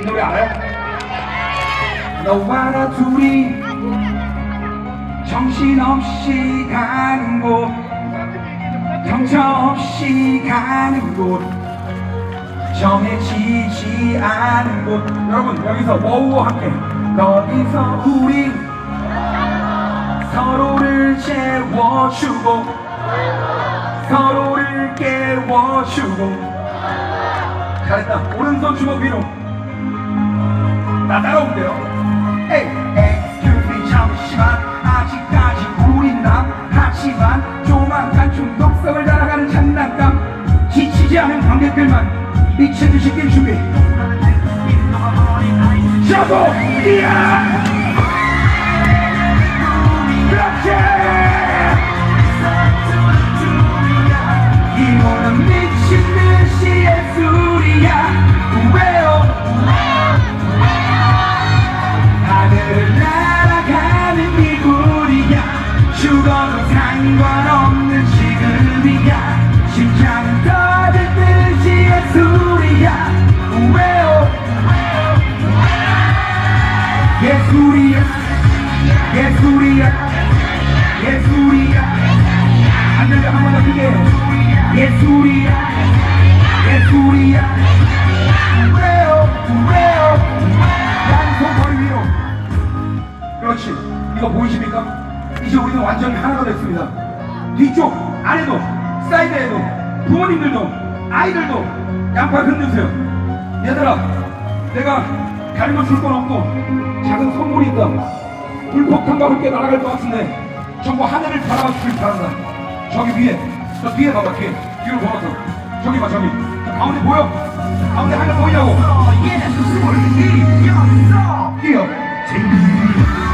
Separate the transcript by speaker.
Speaker 1: 이 노래 알아요? 너와 나 둘이. 정신없이 가는 곳. 정처없이 가는 곳. 정해지지 않은 곳. 여러분 여기서 워우와 함께. 거기서 우리 서로를 채워주고 서로를 깨워주고. 잘했다. 오른손 주먹 위로 나 따라오면 에이 excuse 잠시만. 아직까지 우린 남 하지만 조만간 중독성을 따라가는 장난감 지치지 않은 관객들만 미친 듯이 뛸 준비. 저도 이야 죽어도 상관없는 지금이야. 심장은 터질 듯이 예술이야. 왜요? 예술이야. 예술이야. 예술이야. 안 들려. 한번 더 크게. 예술이야. 예술이야. 왜요? 왜요? 양손 머리 위로. 그렇지. 이거 보이십니까? 이제 우리는 완전히 하나가 됐습니다 뒤쪽 아래도 사이드에도 부모님들도 아이들도 양팔 흔드세요 얘들아 내가 가는 거줄건 없고 작은 선물이 있다 불폭탄과 함께 날아갈 것 같은데 전부 하늘을 바라봐 주길 바란다 저기 위에 저 뒤에 봐봐 뒤에 뒤로 걸어서 저기 봐 저기 저 가운데 보여? 가운데 하늘 보이냐고 뛰어 둘이